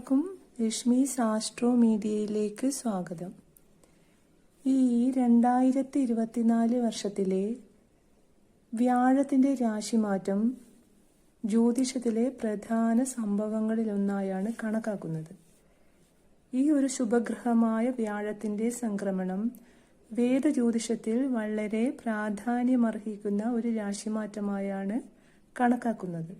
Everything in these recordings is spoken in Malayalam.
എല്ലാവർക്കും രശ്മി സാസ്ട്രോ മീഡിയയിലേക്ക് സ്വാഗതം. ഈ രണ്ടായിരത്തി ഇരുപത്തിനാല് വർഷത്തിലെ വ്യാഴത്തിന്റെ രാശിമാറ്റം ജ്യോതിഷത്തിലെ പ്രധാന സംഭവങ്ങളിലൊന്നായാണ് കണക്കാക്കുന്നത്. ഈ ഒരു ശുഭഗ്രഹമായ വ്യാഴത്തിന്റെ സംക്രമണം വേദജ്യോതിഷത്തിൽ വളരെ പ്രാധാന്യമർഹിക്കുന്ന ഒരു രാശിമാറ്റമായാണ് കണക്കാക്കുന്നത്.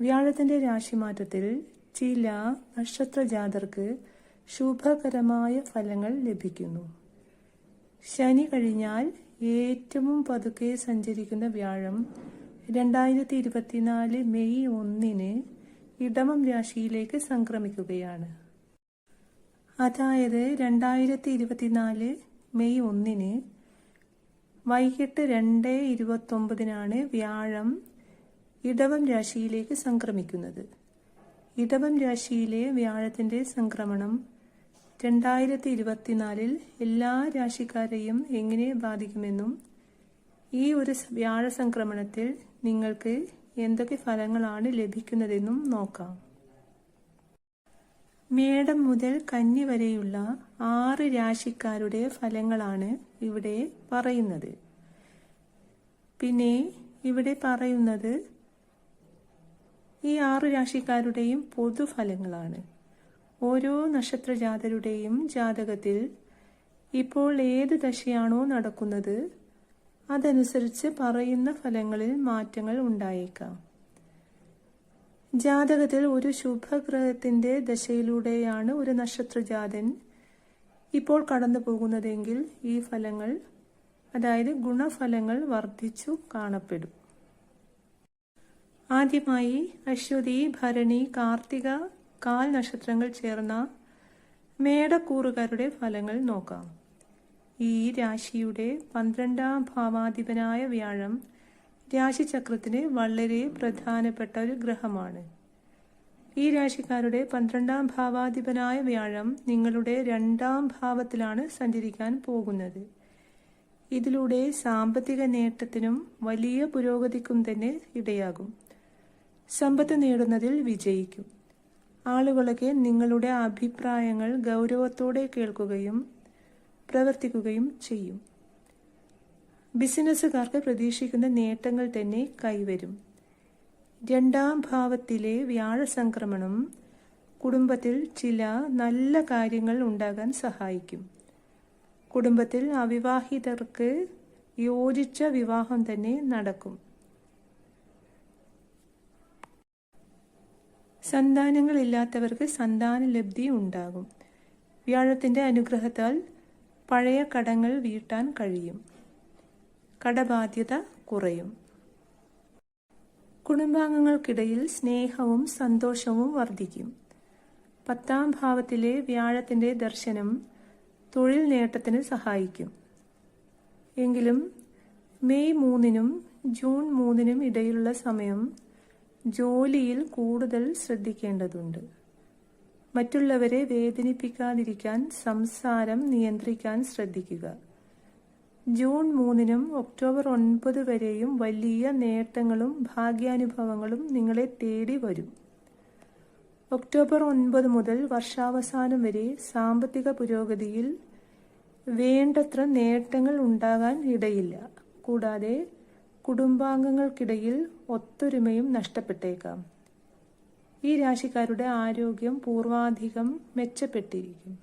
വ്യാഴത്തിന്റെ രാശിമാറ്റത്തിൽ ചില നക്ഷത്രജാതർക്ക് ശുഭകരമായ ഫലങ്ങൾ ലഭിക്കുന്നു. ശനി കഴിഞ്ഞാൽ ഏറ്റവും പതുക്കെ സഞ്ചരിക്കുന്ന വ്യാഴം രണ്ടായിരത്തി ഇരുപത്തിനാല് മെയ് ഒന്നിന് ഇടമം രാശിയിലേക്ക് സംക്രമിക്കുകയാണ്. അതായത് രണ്ടായിരത്തി ഇരുപത്തിനാല് മെയ് ഒന്നിന് വൈകിട്ട് രണ്ട് ഇരുപത്തൊമ്പതിനാണ് വ്യാഴം ഇടവം രാശിയിലേക്ക് സംക്രമിക്കുന്നത്. ഇടവം രാശിയിലെ വ്യാഴത്തിന്റെ സംക്രമണം. രണ്ടായിരത്തി ഇരുപത്തിനാലിൽ എല്ലാ രാശിക്കാരെയും എങ്ങനെ ബാധിക്കുമെന്നും ഈ ഒരു വ്യാഴ സംക്രമണത്തിൽ നിങ്ങൾക്ക് എന്തൊക്കെ ഫലങ്ങളാണ് ലഭിക്കുന്നതെന്നും നോക്കാം. മേടം മുതൽ കന്നി വരെയുള്ള ആറ് രാശിക്കാരുടെ ഫലങ്ങളാണ് ഇവിടെ പറയുന്നത്. പിന്നെ ഇവിടെ പറയുന്നത് ഈ ആറ് രാശിക്കാരുടെയും പൊതുഫലങ്ങളാണ്. ഓരോ നക്ഷത്രജാതരുടെയും ജാതകത്തിൽ ഇപ്പോൾ ഏത് ദശയാണോ നടക്കുന്നത് അതനുസരിച്ച് പറയുന്ന ഫലങ്ങളിൽ മാറ്റങ്ങൾ ഉണ്ടായേക്കാം. ജാതകത്തിൽ ഒരു ശുഭഗ്രഹത്തിന്റെ ദശയിലൂടെയാണ് ഒരു നക്ഷത്രജാതൻ ഇപ്പോൾ കടന്നു പോകുന്നതെങ്കിൽ ഈ ഫലങ്ങൾ അതായത് ഗുണഫലങ്ങൾ വർദ്ധിച്ചു കാണപ്പെടും. ആദ്യമായി അശ്വതി ഭരണി കാർത്തിക കാൽ നക്ഷത്രങ്ങൾ ചേർന്ന മേടക്കൂറുകാരുടെ ഫലങ്ങൾ നോക്കാം. ഈ രാശിയുടെ പന്ത്രണ്ടാം ഭാവാധിപനായ വ്യാഴം രാശിചക്രത്തിന് വളരെ പ്രധാനപ്പെട്ട ഒരു ഗ്രഹമാണ്. ഈ രാശിക്കാരുടെ പന്ത്രണ്ടാം ഭാവാധിപനായ വ്യാഴം നിങ്ങളുടെ രണ്ടാം ഭാവത്തിലാണ് സഞ്ചരിക്കാൻ പോകുന്നത്. ഇതിലൂടെ സാമ്പത്തിക നേട്ടത്തിനും വലിയ പുരോഗതിക്കും തന്നെ ഇടയാകും. സമ്പത്ത് നേടുന്നതിൽ വിജയിക്കും. ആളുകളൊക്കെ നിങ്ങളുടെ അഭിപ്രായങ്ങൾ ഗൗരവത്തോടെ കേൾക്കുകയും പ്രവർത്തിക്കുകയും ചെയ്യും. ബിസിനസ്സുകാർക്ക് പ്രതീക്ഷിക്കുന്ന നേട്ടങ്ങൾ തന്നെ കൈവരും. രണ്ടാം ഭാവത്തിലെ വ്യാഴ സംക്രമണം കുടുംബത്തിൽ ചില നല്ല കാര്യങ്ങൾ ഉണ്ടാകാൻ സഹായിക്കും. കുടുംബത്തിൽ അവിവാഹിതർക്ക് യോജിച്ച വിവാഹം തന്നെ നടക്കും. സന്താനങ്ങളില്ലാത്തവർക്ക് സന്താന ലബ്ധി ഉണ്ടാകും വ്യാഴത്തിന്റെ അനുഗ്രഹത്താൽ പഴയ കടങ്ങൾ വീട്ടാൻ കഴിയും. കടബാധ്യത കുറയും. കുടുംബാംഗങ്ങൾക്കിടയിൽ സ്നേഹവും സന്തോഷവും വർദ്ധിക്കും. പത്താം ഭാവത്തിലെ വ്യാഴത്തിന്റെ ദർശനം തൊഴിൽ നേട്ടത്തിന് സഹായിക്കും. എങ്കിലും മെയ് മൂന്നിനും ജൂൺ മൂന്നിനും ഇടയിലുള്ള സമയം ജോലിയിൽ കൂടുതൽ ശ്രദ്ധിക്കേണ്ടതുണ്ട്. മറ്റുള്ളവരെ വേദനിപ്പിക്കാതിരിക്കാൻ സംസാരം നിയന്ത്രിക്കാൻ ശ്രദ്ധിക്കുക. ജൂൺ മൂന്നിനും ഒക്ടോബർ ഒൻപത് വരെയും വലിയ നേട്ടങ്ങളും ഭാഗ്യാനുഭവങ്ങളും നിങ്ങളെ തേടി വരും. ഒക്ടോബർ ഒൻപത് മുതൽ വർഷാവസാനം വരെ സാമ്പത്തിക പുരോഗതിയിൽ വേണ്ടത്ര നേട്ടങ്ങൾ ഉണ്ടാകാൻ ഇടയില്ല. കൂടാതെ കുടുംബാംഗങ്ങൾക്കിടയിൽ ഒത്തൊരുമയും നഷ്ടപ്പെട്ടേക്കാം. ഈ രാശിക്കാരുടെ ആരോഗ്യം പൂർവാധികം മെച്ചപ്പെട്ടിരിക്കും.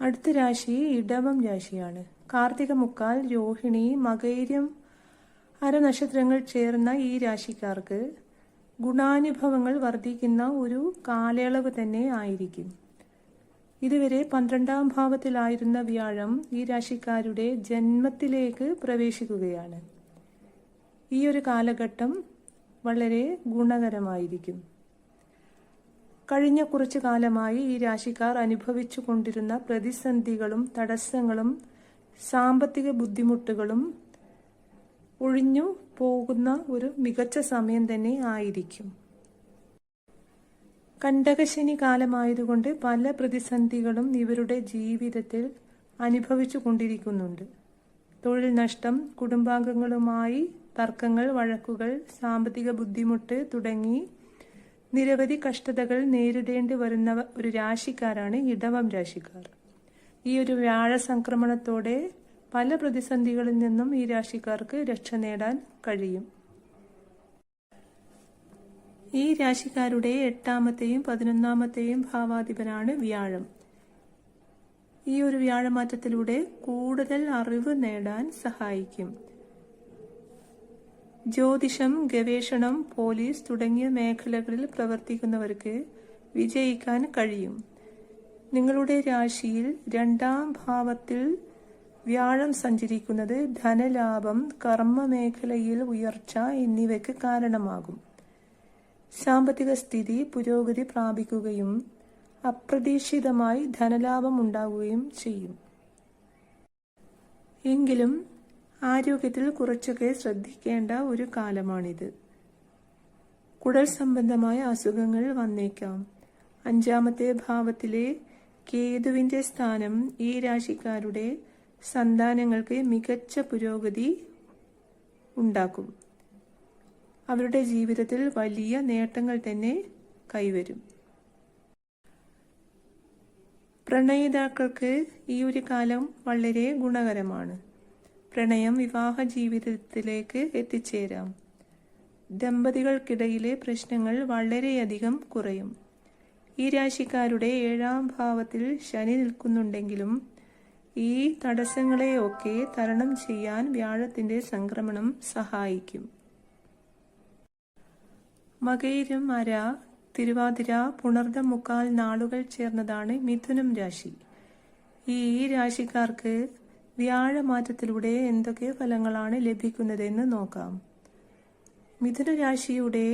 അടുത്ത രാശി ഇടവം രാശിയാണ്. കാർത്തിക മുക്കാൽ രോഹിണി മകൈര്യം അരനക്ഷത്രങ്ങൾ ചേർന്ന ഈ രാശിക്കാർക്ക് ഗുണാനുഭവങ്ങൾ വർദ്ധിക്കുന്ന ഒരു കാലയളവ് തന്നെ ആയിരിക്കും. ഇതുവരെ പന്ത്രണ്ടാം ഭാവത്തിലായിരുന്ന വ്യാഴം ഈ രാശിക്കാരുടെ ജന്മത്തിലേക്ക് പ്രവേശിക്കുകയാണ്. ഈ ഒരു കാലഘട്ടം വളരെ ഗുണകരമായിരിക്കും. കഴിഞ്ഞ കുറച്ചു കാലമായി ഈ രാശിക്കാർ അനുഭവിച്ചു കൊണ്ടിരുന്ന പ്രതിസന്ധികളും തടസ്സങ്ങളും സാമ്പത്തിക ബുദ്ധിമുട്ടുകളും ഒഴിഞ്ഞു പോകുന്ന ഒരു മികച്ച സമയം തന്നെ ആയിരിക്കും. കണ്ടകശനി കാലമായതുകൊണ്ട് പല പ്രതിസന്ധികളും ഇവരുടെ ജീവിതത്തിൽ അനുഭവിച്ചു കൊണ്ടിരിക്കുന്നുണ്ട് തൊഴിൽ നഷ്ടം കുടുംബാംഗങ്ങളുമായി തർക്കങ്ങൾ വഴക്കുകൾ സാമ്പത്തിക ബുദ്ധിമുട്ട് തുടങ്ങി നിരവധി കഷ്ടതകൾ നേരിടേണ്ടി വരുന്ന ഒരു രാശിക്കാരാണ് ഇടവം രാശിക്കാർ. ഈ ഒരു വ്യാഴ സംക്രമണത്തോടെ പല പ്രതിസന്ധികളിൽ നിന്നും ഈ രാശിക്കാർക്ക് രക്ഷ നേടാൻ കഴിയും. ഈ രാശിക്കാരുടെ എട്ടാമത്തെയും പതിനൊന്നാമത്തെയും ഭാവാധിപനാണ് വ്യാഴം. ഈ ഒരു വ്യാഴമാറ്റത്തിലൂടെ കൂടുതൽ അറിവ് നേടാൻ സഹായിക്കും. ജ്യോതിഷം ഗവേഷണം പോലീസ് തുടങ്ങിയ മേഖലകളിൽ പ്രവർത്തിക്കുന്നവർക്ക് വിജയിക്കാൻ കഴിയും. നിങ്ങളുടെ രാശിയിൽ രണ്ടാം ഭാവത്തിൽ വ്യാഴം സഞ്ചരിക്കുന്നത് ധനലാഭം കർമ്മ മേഖലയിൽ ഉയർച്ച എന്നിവയ്ക്ക് കാരണമാകും. സാമ്പത്തിക സ്ഥിതി പുരോഗതി പ്രാപിക്കുകയും അപ്രതീക്ഷിതമായി ധനലാഭം ഉണ്ടാവുകയും ചെയ്യും. എങ്കിലും ആരോഗ്യത്തിൽ കുറച്ചൊക്കെ ശ്രദ്ധിക്കേണ്ട ഒരു കാലമാണിത്. കുടൽ സംബന്ധമായ അസുഖങ്ങൾ വന്നേക്കാം. അഞ്ചാമത്തെ ഭാവത്തിലെ കേതുവിന്റെ സ്ഥാനം ഈ രാശിക്കാരുടെ സന്താനങ്ങൾക്ക് മികച്ച പുരോഗതി ഉണ്ടാക്കും. അവരുടെ ജീവിതത്തിൽ വലിയ നേട്ടങ്ങൾ തന്നെ കൈവരും. പ്രണയിതാക്കൾക്ക് ഈ ഒരു കാലം വളരെ ഗുണകരമാണ്. പ്രണയം വിവാഹ ജീവിതത്തിലേക്ക് എത്തിച്ചേരാം. ദമ്പതികൾക്കിടയിലെ പ്രശ്നങ്ങൾ വളരെയധികം കുറയും. ഈ രാശിക്കാരുടെ ഏഴാം ഭാവത്തിൽ ശനി നിൽക്കുന്നുണ്ടെങ്കിലും ഈ തടസ്സങ്ങളെയൊക്കെ തരണം ചെയ്യാൻ വ്യാഴത്തിന്റെ സംക്രമണം സഹായിക്കും. മകയിരം തിരുവാതിര പുണർദം മുക്കാൽ നാളുകൾ ചേർന്നതാണ് മിഥുനം രാശി. ഈ രാശിക്കാർക്ക് വ്യാഴമാറ്റത്തിലൂടെ എന്തൊക്കെ ഫലങ്ങളാണ് ലഭിക്കുന്നതെന്ന് നോക്കാം. മിഥുന രാശിയുടെ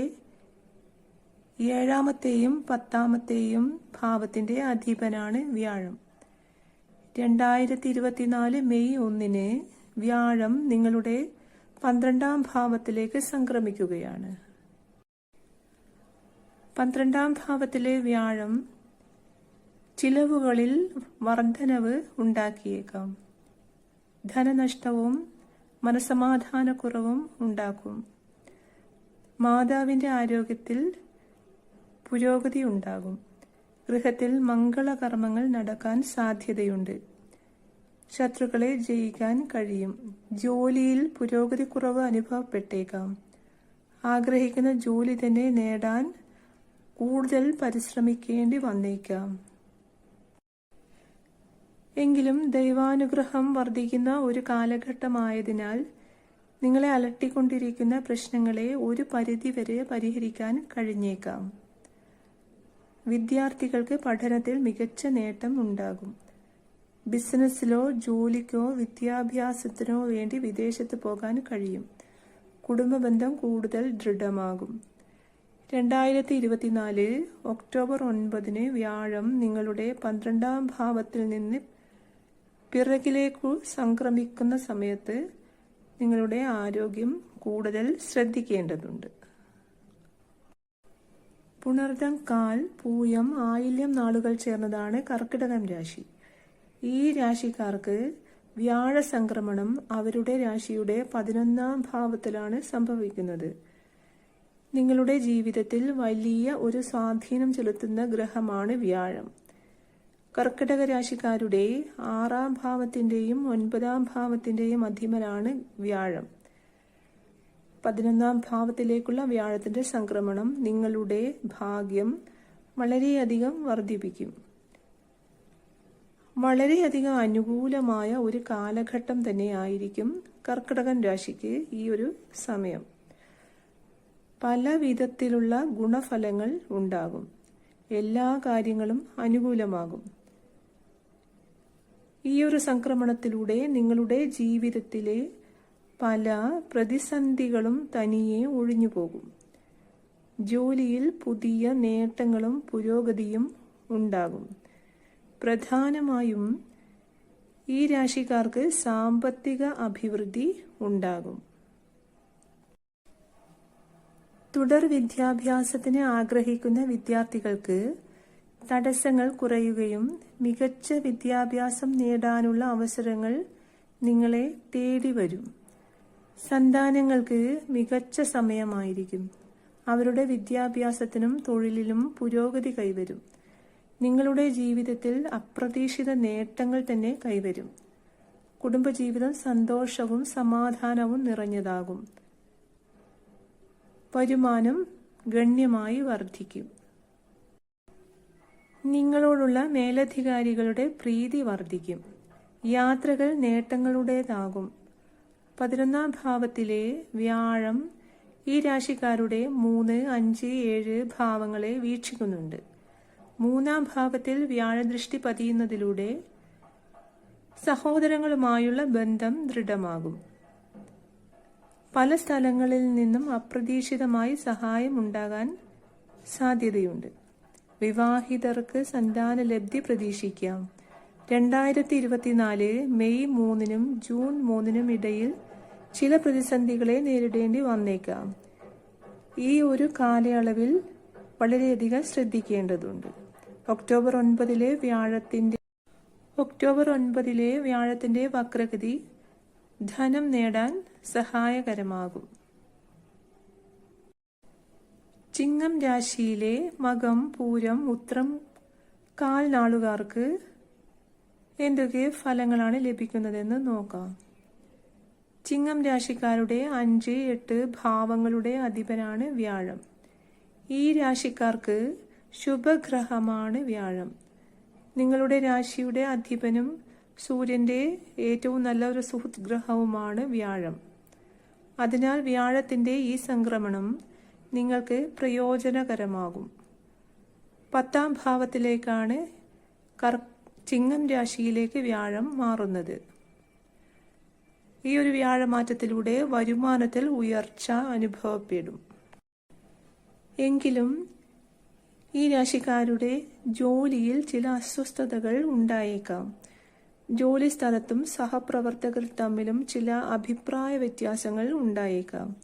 ഏഴാമത്തെയും പത്താമത്തെയും ഭാവത്തിന്റെ അധീപനാണ് വ്യാഴം. രണ്ടായിരത്തി ഇരുപത്തിനാല് മെയ് ഒന്നിന് വ്യാഴം നിങ്ങളുടെ പന്ത്രണ്ടാം ഭാവത്തിലേക്ക് സംക്രമിക്കുകയാണ്. പന്ത്രണ്ടാം ഭാവത്തിലെ വ്യാഴം ചിലവുകളിൽ വർധനവ് ഉണ്ടാക്കിയേക്കാം. ധനനഷ്ടവും മനസമാധാനക്കുറവും ഉണ്ടാക്കും. മാതാവിന്റെ ആരോഗ്യത്തിൽ പുരോഗതി ഉണ്ടാകും. ഗൃഹത്തിൽ മംഗളകർമ്മങ്ങൾ നടക്കാൻ സാധ്യതയുണ്ട്. ശത്രുക്കളെ ജയിക്കാൻ കഴിയും. ജോലിയിൽ പുരോഗതി കുറവ് അനുഭവപ്പെട്ടേക്കാം. ആഗ്രഹിക്കുന്ന ജോലി തന്നെ നേടാൻ കൂടുതൽ പരിശ്രമിക്കേണ്ടി വന്നേക്കാം. എങ്കിലും ദൈവാനുഗ്രഹം വർദ്ധിക്കുന്ന ഒരു കാലഘട്ടമായതിനാൽ നിങ്ങളെ അലട്ടിക്കൊണ്ടിരിക്കുന്ന പ്രശ്നങ്ങളെ ഒരു പരിധിവരെ പരിഹരിക്കാൻ കഴിഞ്ഞേക്കാം. വിദ്യാർത്ഥികൾക്ക് പഠനത്തിൽ മികച്ച നേട്ടം ഉണ്ടാകും. ബിസിനസ്സിലോ ജോലിക്കോ വിദ്യാഭ്യാസത്തിനോ വേണ്ടി വിദേശത്ത് പോകാൻ കഴിയും. കുടുംബബന്ധം കൂടുതൽ ദൃഢമാകും. രണ്ടായിരത്തി ഇരുപത്തിനാല് ഒക്ടോബർ ഒൻപതിന് വ്യാഴം നിങ്ങളുടെ പന്ത്രണ്ടാം ഭാവത്തിൽ നിന്ന് പിറകിലേക്കു സംക്രമിക്കുന്ന സമയത്ത് നിങ്ങളുടെ ആരോഗ്യം കൂടുതൽ ശ്രദ്ധിക്കേണ്ടതുണ്ട്. പുണർദം കാൽ പൂയം ആയില്യം നാളുകൾ ചേർന്നതാണ് കർക്കിടകം രാശി. ഈ രാശിക്കാർക്ക് വ്യാഴ സംക്രമണം അവരുടെ രാശിയുടെ പതിനൊന്നാം ഭാവത്തിലാണ് സംഭവിക്കുന്നത്. നിങ്ങളുടെ ജീവിതത്തിൽ വലിയ ഒരു സ്വാധീനം ചെലുത്തുന്ന ഗ്രഹമാണ് വ്യാഴം. കർക്കിടക രാശിക്കാരുടെ ആറാം ഭാവത്തിന്റെയും ഒൻപതാം ഭാവത്തിന്റെയും അധിപനാണ് വ്യാഴം. പതിനൊന്നാം ഭാവത്തിലേക്കുള്ള വ്യാഴത്തിന്റെ സംക്രമണം നിങ്ങളുടെ ഭാഗ്യം വളരെയധികം വർദ്ധിപ്പിക്കും. വളരെയധികം അനുകൂലമായ ഒരു കാലഘട്ടം തന്നെയായിരിക്കും കർക്കിടകൻ രാശിക്ക് ഈ ഒരു സമയം. പല വിധത്തിലുള്ള ഗുണഫലങ്ങൾ ഉണ്ടാകും. എല്ലാ കാര്യങ്ങളും അനുകൂലമാകും. ഈ ഒരു സംക്രമണത്തിലൂടെ നിങ്ങളുടെ ജീവിതത്തിലെ പല പ്രതിസന്ധികളും തനിയെ ഒഴിഞ്ഞു പോകും ജോലിയിൽ പുതിയ നേട്ടങ്ങളും പുരോഗതിയും ഉണ്ടാകും. പ്രധാനമായും ഈ രാശിക്കാർക്ക് സാമ്പത്തിക അഭിവൃദ്ധി ഉണ്ടാകും. തുടർ വിദ്യാഭ്യാസത്തിന് ആഗ്രഹിക്കുന്ന വിദ്യാർത്ഥികൾക്ക് തടസ്സങ്ങൾ കുറയുകയും മികച്ച വിദ്യാഭ്യാസം നേടാനുള്ള അവസരങ്ങൾ നിങ്ങളെ തേടി വരും. സന്താനങ്ങൾക്ക് മികച്ച സമയമായിരിക്കും. അവരുടെ വിദ്യാഭ്യാസത്തിനും തൊഴിലിലും പുരോഗതി കൈവരും. നിങ്ങളുടെ ജീവിതത്തിൽ അപ്രതീക്ഷിത നേട്ടങ്ങൾ തന്നെ കൈവരും. കുടുംബജീവിതം സന്തോഷവും സമാധാനവും നിറഞ്ഞതാകും. വരുമാനം ഗണ്യമായി വർദ്ധിക്കും. നിങ്ങളോടുള്ള മേലധികാരികളുടെ പ്രീതി വർദ്ധിക്കും. യാത്രകൾ നേട്ടങ്ങളുടേതാകും. പതിനൊന്നാം ഭാവത്തിലെ വ്യാഴം ഈ രാശിക്കാരുടെ മൂന്ന് അഞ്ച് ഏഴ് ഭാവങ്ങളെ വീക്ഷിക്കുന്നുണ്ട്. മൂന്നാം ഭാവത്തിൽ വ്യാഴദൃഷ്ടി പതിയുന്നതിലൂടെ സഹോദരങ്ങളുമായുള്ള ബന്ധം ദൃഢമാകും. പല സ്ഥലങ്ങളിൽ നിന്നും അപ്രതീക്ഷിതമായി സഹായം ഉണ്ടാകാൻ സാധ്യതയുണ്ട്. വിവാഹിതർക്ക് സന്താന ലബ്ധി പ്രതീക്ഷിക്കാം. രണ്ടായിരത്തി ഇരുപത്തിനാല് മെയ് മൂന്നിനും ജൂൺ മൂന്നിനും ഇടയിൽ ചില പ്രതിസന്ധികളെ നേരിടേണ്ടി വന്നേക്കാം. ഈ ഒരു കാലയളവിൽ വളരെയധികം ശ്രദ്ധിക്കേണ്ടതുണ്ട്. ഒക്ടോബർ ഒൻപതിലെ വ്യാഴത്തിന്റെ ഒക്ടോബർ ഒൻപതിലെ വ്യാഴത്തിന്റെ വക്രഗതി ധനം നേടാൻ സഹായകരമാകും. ചിങ്ങം രാശിയിലെ മകം പൂരം ഉത്രം കാൽ നാളുകാർക്ക് എന്തൊക്കെ ഫലങ്ങളാണ് ലഭിക്കുന്നതെന്ന് നോക്കാം. ചിങ്ങം രാശിക്കാരുടെ അഞ്ച് എട്ട് ഭാവങ്ങളുടെ അധിപനാണ് വ്യാഴം. ഈ രാശിക്കാർക്ക് ശുഭഗ്രഹമാണ് വ്യാഴം. നിങ്ങളുടെ രാശിയുടെ അധിപനും സൂര്യന്റെ ഏറ്റവും നല്ല ഒരു സുഹൃത് ഗ്രഹവുമാണ് വ്യാഴം. അതിനാൽ വ്യാഴത്തിന്റെ ഈ സംക്രമണം നിങ്ങൾക്ക് പ്രയോജനകരമാകും. പത്താം ഭാവത്തിലേക്കാണ് കർ ചിങ്ങം രാശിയിലേക്ക് വ്യാഴം മാറുന്നത്. ഈ ഒരു വ്യാഴമാറ്റത്തിലൂടെ വരുമാനത്തിൽ ഉയർച്ച അനുഭവപ്പെടും. എങ്കിലും ഈ രാശിക്കാരുടെ ജോലിയിൽ ചില അസ്വസ്ഥതകൾ ഉണ്ടായേക്കാം. ജോലി സ്ഥലത്തും സഹപ്രവർത്തകർ തമ്മിലും ചില അഭിപ്രായ വ്യത്യാസങ്ങൾ ഉണ്ടായേക്കാം.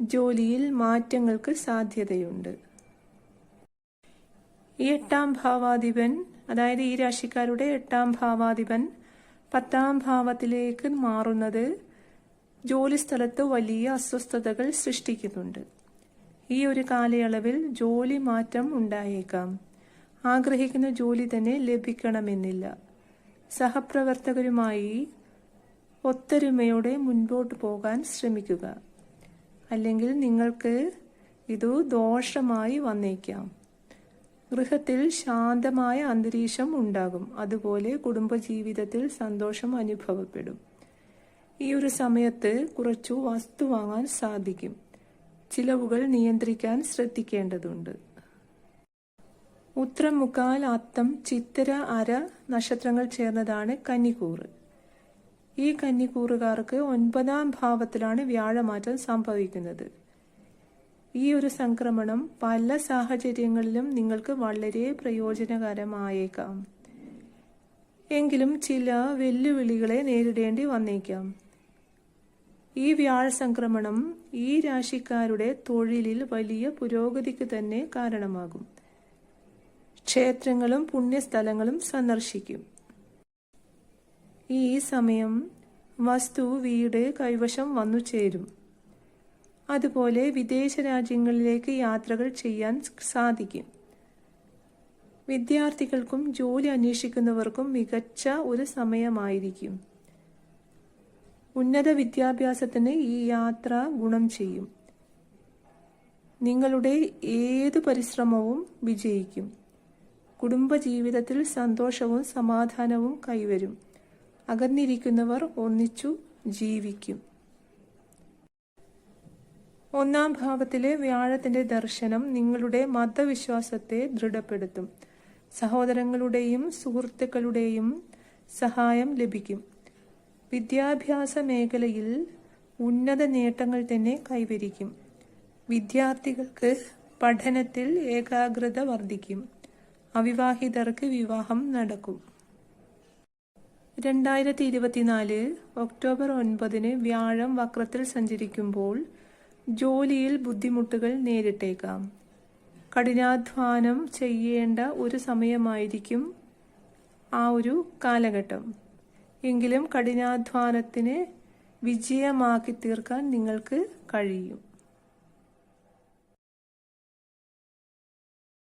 ജോലിയിൽ മാറ്റങ്ങൾക്ക് സാധ്യതയുണ്ട്. ഈ എട്ടാം ഭാവാധിപൻ അതായത് ഈ രാശിക്കാരുടെ എട്ടാം ഭാവാധിപൻ പത്താം ഭാവത്തിലേക്ക് മാറുന്നത് ജോലി സ്ഥലത്ത് വലിയ അസ്വസ്ഥതകൾ സൃഷ്ടിക്കുന്നുണ്ട്. ഈ ഒരു കാലയളവിൽ ജോലി മാറ്റം ഉണ്ടായേക്കാം. ആഗ്രഹിക്കുന്ന ജോലി തന്നെ ലഭിക്കണമെന്നില്ല. സഹപ്രവർത്തകരുമായി ഒത്തൊരുമയോടെ മുൻപോട്ട് പോകാൻ ശ്രമിക്കുക. അല്ലെങ്കിൽ നിങ്ങൾക്ക് ഇത് ദോഷമായി വന്നേക്കാം. ഗൃഹത്തിൽ ശാന്തമായ അന്തരീക്ഷം ഉണ്ടാകും. അതുപോലെ കുടുംബജീവിതത്തിൽ സന്തോഷം അനുഭവപ്പെടും. ഈ ഒരു സമയത്ത് കുറച്ചു വസ്തു വാങ്ങാൻ സാധിക്കും. ചിലവുകൾ നിയന്ത്രിക്കാൻ ശ്രദ്ധിക്കേണ്ടതുണ്ട്. ഉത്രം മുക്കാൽ അത്തം ചിത്തിര അര നക്ഷത്രങ്ങൾ ചേർന്നതാണ് കന്നിക്കൂറ്. ഈ കന്നിക്കൂറുകാർക്ക് ഒൻപതാം ഭാവത്തിലാണ് വ്യാഴമാറ്റം സംഭവിക്കുന്നത്. ഈ ഒരു സംക്രമണം പല സാഹചര്യങ്ങളിലും നിങ്ങൾക്ക് വളരെ പ്രയോജനകരമായേക്കാം. എങ്കിലും ചില വെല്ലുവിളികളെ നേരിടേണ്ടി വന്നേക്കാം. ഈ വ്യാഴ സംക്രമണം ഈ രാശിക്കാരുടെ തൊഴിലിൽ വലിയ പുരോഗതിക്ക് തന്നെ കാരണമാകും. ക്ഷേത്രങ്ങളും പുണ്യസ്ഥലങ്ങളും സന്ദർശിക്കും. ഈ സമയം വസ്തു വീട് കൈവശം വന്നു ചേരും. അതുപോലെ വിദേശ രാജ്യങ്ങളിലേക്ക് യാത്രകൾ ചെയ്യാൻ സാധിക്കും. വിദ്യാർത്ഥികൾക്കും ജോലി അന്വേഷിക്കുന്നവർക്കും മികച്ച ഒരു സമയമായിരിക്കും. ഉന്നത വിദ്യാഭ്യാസത്തിന് ഈ യാത്ര ഗുണം ചെയ്യും. നിങ്ങളുടെ ഏത് പരിശ്രമവും വിജയിക്കും. കുടുംബജീവിതത്തിൽ സന്തോഷവും സമാധാനവും കൈവരും. അകന്നിരിക്കുന്നവർ ഒന്നിച്ചു ജീവിക്കും. ഒന്നാം ഭാവത്തിലെ വ്യാഴത്തിന്റെ ദർശനം നിങ്ങളുടെ മതവിശ്വാസത്തെ ദൃഢപ്പെടുത്തും. സഹോദരങ്ങളുടെയും സുഹൃത്തുക്കളുടെയും സഹായം ലഭിക്കും. വിദ്യാഭ്യാസ മേഖലയിൽ ഉന്നത നേട്ടങ്ങൾ തന്നെ കൈവരിക്കും. വിദ്യാർത്ഥികൾക്ക് പഠനത്തിൽ ഏകാഗ്രത വർദ്ധിക്കും. അവിവാഹിതർക്ക് വിവാഹം നടക്കും. രണ്ടായിരത്തി ഇരുപത്തിനാല് ഒക്ടോബർ ഒൻപതിന് വ്യാഴം വക്രത്തിൽ സഞ്ചരിക്കുമ്പോൾ ജോലിയിൽ ബുദ്ധിമുട്ടുകൾ നേരിട്ടേക്കാം. കഠിനാധ്വാനം ചെയ്യേണ്ട ഒരു സമയമായിരിക്കും ആ ഒരു കാലഘട്ടം. എങ്കിലും കഠിനാധ്വാനത്തിന് വിജയമാക്കി തീർക്കാൻ നിങ്ങൾക്ക് കഴിയും.